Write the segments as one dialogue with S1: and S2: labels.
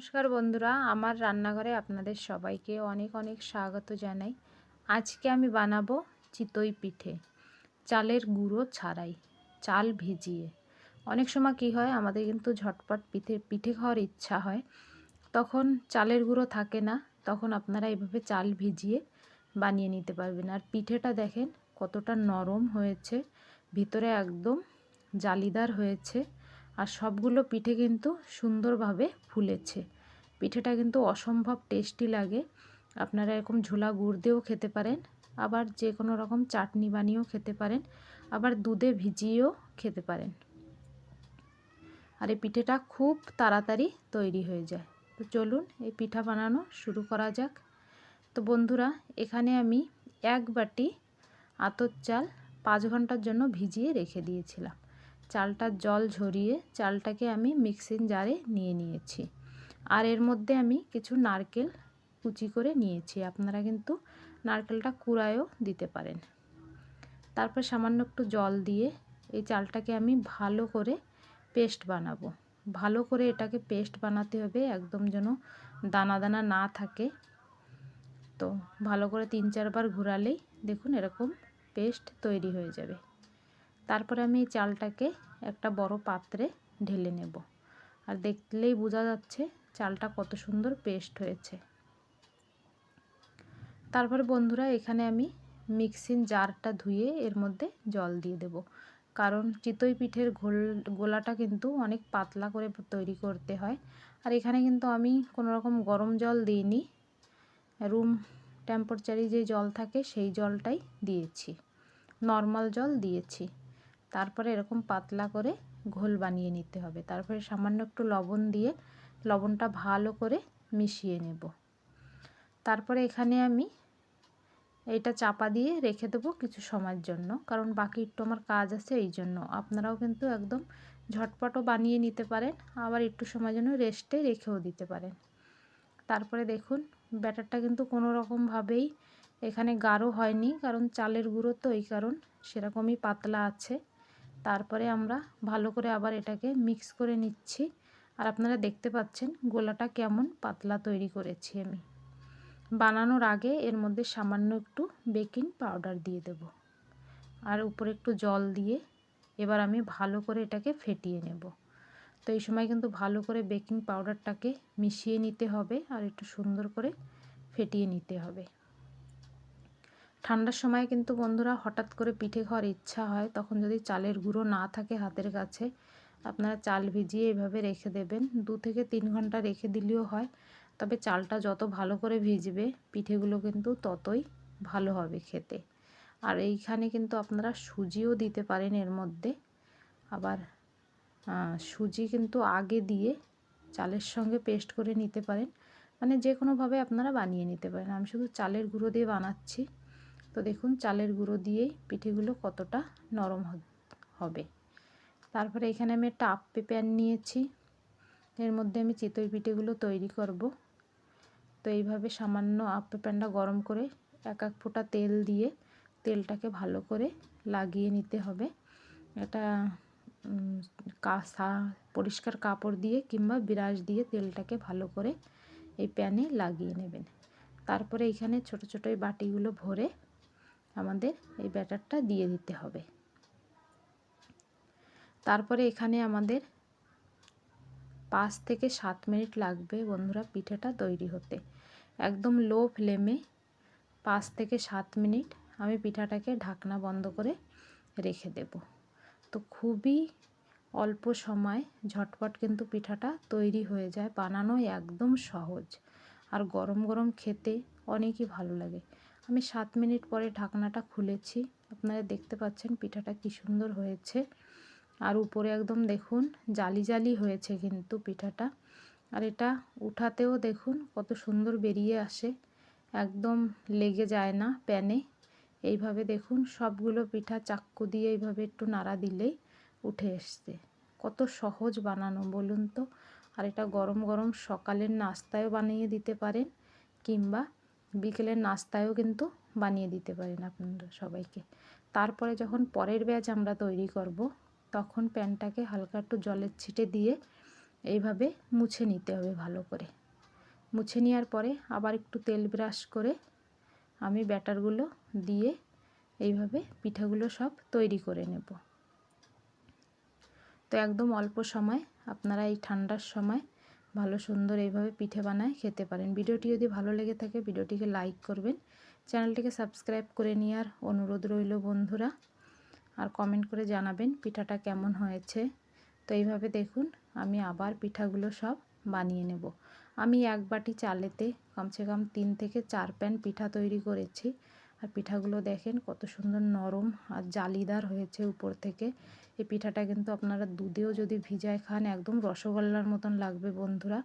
S1: নমস্কার বন্ধুরা, আমার রান্নাঘরে আপনাদের সবাইকে অনেক অনেক স্বাগত জানাই। আজকে আমি বানাবো চিতই পিঠে, চালের গুঁড়ো ছাড়াই, চাল ভিজিয়ে। অনেক সময় কি হয়, আমাদের কিন্তু ঝটপট পিঠে পিঠে খাওয়ার ইচ্ছা হয়, তখন চালের গুঁড়ো থাকে না, তখন আপনারা এভাবে চাল ভিজিয়ে বানিয়ে নিতে পারবেন। আর পিঠেটা দেখেন কতটা নরম হয়েছে, ভিতরে একদম জালিদার হয়েছে। আর সবগুলো পিঠে কিন্তু সুন্দরভাবে ফুলেছে। পিঠেটা কিন্তু অসম্ভব টেস্টি লাগে। আপনারা এরকম ঝোলা গুড় দিয়েও খেতে পারেন, আবার যে কোনো রকম চাটনি বানিয়েও খেতে পারেন, আবার দুধে ভিজিয়েও খেতে পারেন। আর এই পিঠেটা খুব তাড়াতাড়ি তৈরি হয়ে যায়। তো চলুন এই পিঠা বানানো শুরু করা যাক। তো বন্ধুরা, এখানে আমি এক বাটি আতর চাল পাঁচ ঘণ্টার জন্য ভিজিয়ে রেখে দিয়েছিলাম। চালটার জল ঝরিয়ে চালটাকে আমি মিক্সিং জারে নিয়ে নিয়েছি। আর এর মধ্যে আমি কিছু নারকেল কুচি করে নিয়েছি। আপনারা কিন্তু নারকেলটা কুড়ায়ও দিতে পারেন। তারপর সামান্য একটু জল দিয়ে এই চালটাকে আমি ভালো করে পেস্ট বানাবো। ভালো করে এটাকে পেস্ট বানাতে হবে, একদম যেন দানা দানা না থাকে। তো ভালো করে তিন চারবার ঘোরালেই দেখুন এরকম পেস্ট তৈরি হয়ে যাবে। তারপরে আমি চালটাকে একটা বড় পাত্রে ঢেলে নেব। আর দেখলেই বোঝা যাচ্ছে চালটা কত সুন্দর পেস্ট হয়েছে। তারপরে বন্ধুরা, এখানে আমি মিক্সিং জারটা ধুয়ে এর মধ্যে জল দিয়ে দেব। কারণ চিতই পিঠের ঘোল, গোলাটা কিন্তু অনেক পাতলা করে তৈরি করতে হয়। আর এখানে কিন্তু আমি কোনো রকম গরম জল দিইনি। রুম টেম্পারেচারে যে জল থাকে, সেই জলটাই দিয়েছি। নর্মাল জল দিয়েছি। তারপরে এরকম পাতলা করে ঘোল বানিয়ে নিতে হবে। তারপরে সামান্য একটু লবণ দিয়ে লবণটা ভালো করে মিশিয়ে নেব। তারপরে এখানে আমি এইটা চাপা দিয়ে রেখে দেবো কিছু সময়ের জন্য, কারণ বাকি একটু আমার কাজ আছে এই জন্য। আপনারাও কিন্তু একদম ঝটপটও বানিয়ে নিতে পারেন, আবার একটু সময় জন্য রেস্টে রেখেও দিতে পারেন। তারপরে দেখুন, ব্যাটারটা কিন্তু কোনো রকমভাবেই এখানে গাঢ় হয়নি, কারণ চালের গুঁড়ো তো এই কারণ, সেরকমই পাতলা আছে। তারপরে আমরা ভালো করে আবার এটাকে মিক্স করে নিচ্ছি। আর আপনারা দেখতে পাচ্ছেন গোলাটা কেমন পাতলা তৈরি করেছি আমি। বানানোর আগে এর মধ্যে সামান্য একটু বেকিং পাউডার দিয়ে দেব। আর উপরে একটু জল দিয়ে এবার আমি ভালো করে এটাকে ফেটিয়ে নেব। তো এই সময় কিন্তু ভালো করে বেকিং পাউডারটাকে মিশিয়ে নিতে হবে আর একটু সুন্দর করে ফেটিয়ে নিতে হবে। ঠান্ডার সময় কিন্তু বন্ধুরা হঠাৎ করে পিঠে খাওয়ার ইচ্ছা হয়, তখন যদি চালের গুঁড়ো না থাকে হাতের কাছে, আপনারা চাল ভিজিয়ে এভাবে রেখে দেবেন। দু থেকে তিন ঘণ্টা রেখে দিলেও হয়, তবে চালটা যত ভালো করে ভিজবে, পিঠেগুলো কিন্তু ততই ভালো হবে খেতে। আর এইখানে কিন্তু আপনারা সুজিও দিতে পারেন এর মধ্যে। আবার সুজি কিন্তু আগে দিয়ে চালের সঙ্গে পেস্ট করে নিতে পারেন। মানে যে কোনোভাবে আপনারা বানিয়ে নিতে পারেন। আমি শুধু চালের গুঁড়ো দিয়ে বানাচ্ছি। তো দেখুন, চালের গুঁড়ো দিয়েই পিঠেগুলো কতটা নরম হবে। তারপরে এখানে আমি একটা আপ্পে প্যান নিয়েছি। এর মধ্যে আমি চিতই পিঠেগুলো তৈরি করব। তো এইভাবে সামান্য আপ্পে প্যানটা গরম করে এক এক ফোঁটা তেল দিয়ে তেলটাকে ভালো করে লাগিয়ে নিতে হবে। এটা কাঁসা পরিষ্কার কাপড় দিয়ে কিংবা বিরাস দিয়ে তেলটাকে ভালো করে এই প্যানে লাগিয়ে নেবেন। তারপরে এখানে ছোট ছোটো বাটিগুলো ভরে আমাদের এই ব্যাটারটা দিয়ে দিতে হবে। তারপরে এখানে আমাদের পাঁচ থেকে সাত মিনিট লাগবে বন্ধুরা পিঠেটা তৈরি হতে। একদম লো ফ্লেমে পাঁচ থেকে সাত মিনিট আমি পিঠাটাকে ঢাকনা বন্ধ করে রেখে দেব। তো খুবই অল্প সময় ঝটপট কিন্তু পিঠাটা তৈরি হয়ে যায় বানানো একদম সহজ। আর গরম গরম খেতে অনেকই ভালো লাগে। আমি সাত মিনিট পরে ঢাকনাটা খুলেছি। আপনারা দেখতে পাচ্ছেন পিঠাটা কি সুন্দর হয়েছে। আর উপরে একদম দেখুন, জালি জালি হয়েছে কিন্তু পিঠাটা। আর এটা উঠাতেও দেখুন কত সুন্দর বেরিয়ে আসে। একদম লেগে যায় না প্যানে। এইভাবে দেখুন সবগুলো পিঠা চাক্কু দিয়ে এইভাবে একটু নাড়া দিলেই উঠে এসছে। কত সহজ বানানো, বলুন তো। আর এটা গরম গরম সকালের নাস্তায়ও বানিয়ে দিতে পারেন কিংবা বিকেলের নাস্তায়ও কিন্তু বানিয়ে দিতে পারেন আপনারা সবাইকে। তারপরে যখন পরের ব্যাচ আমরা তৈরি করব, তখন প্যানটাকে হালকা একটু জলের ছিটে দিয়ে এইভাবে মুছে নিতে হবে ভালো করে। মুছে নেওয়ার পরে আবার একটু তেল ব্রাশ করে আমি ব্যাটারগুলো দিয়ে এইভাবে পিঠাগুলো সব তৈরি করে নেব। তো একদম অল্প সময়, আপনারা এই ঠান্ডার সময় ভালো সুন্দর এইভাবে পিঠে বানায় খেতে পারেন। ভিডিওটি যদি ভালো লেগে থাকে, ভিডিওটিকে লাইক করবেন। চ্যানেলটিকে সাবস্ক্রাইব করে নেওয়ার অনুরোধ রইল বন্ধুরা। আর কমেন্ট করে জানাবেন পিঠাটা কেমন হয়েছে। তো এইভাবে দেখুন, আমি আবার পিঠাগুলো সব বানিয়ে নেব। আমি এক বাটি চালেতে কমসে কম তিন থেকে চার প্যান পিঠা তৈরি করেছি। আর পিঠাগুলো দেখেন কত সুন্দর নরম আর জালিদার হয়েছে উপর থেকে। এই পিঠাটা কিন্তু আপনারা দুধেও যদি ভিজায় খান, একদম রসগোল্লার মতন লাগবে বন্ধুরা।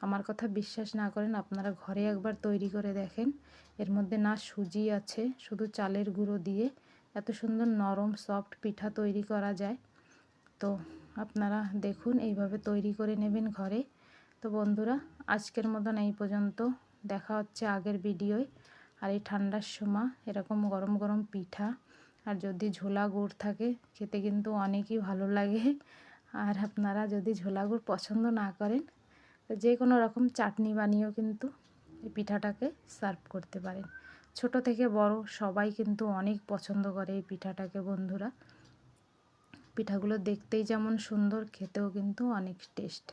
S1: আমার কথা বিশ্বাস না করেন, আপনারা ঘরে একবার তৈরি করে দেখেন। এর মধ্যে না সুজি আছে, শুধু চালের গুঁড়ো দিয়ে। এত সুন্দর নরম সফট পিঠা তৈরি করা যায়। তো আপনারা দেখুন, এইভাবে তৈরি করে নেবেন ঘরে। তো বন্ধুরা, আজকের মতন এই পর্যন্ত। দেখা হচ্ছে আগের ভিডিওয়। আর এই ঠান্ডার সময় এরকম গরম গরম পিঠা আর যদি ঝোলা গুড় থাকে, খেতে কিন্তু অনেকই ভালো লাগে। আর আপনারা যদি ঝোলা গুড় পছন্দ না করেন, তো যে কোনো রকম চাটনি বানিয়েও কিন্তু এই পিঠাটাকে সার্ভ করতে পারেন। ছোট থেকে বড় সবাই কিন্তু অনেক পছন্দ করে এই পিঠাটাকে, বন্ধুরা। পিঠাগুলো দেখতেই যেমন সুন্দর, খেতেও কিন্তু অনেক টেস্ট।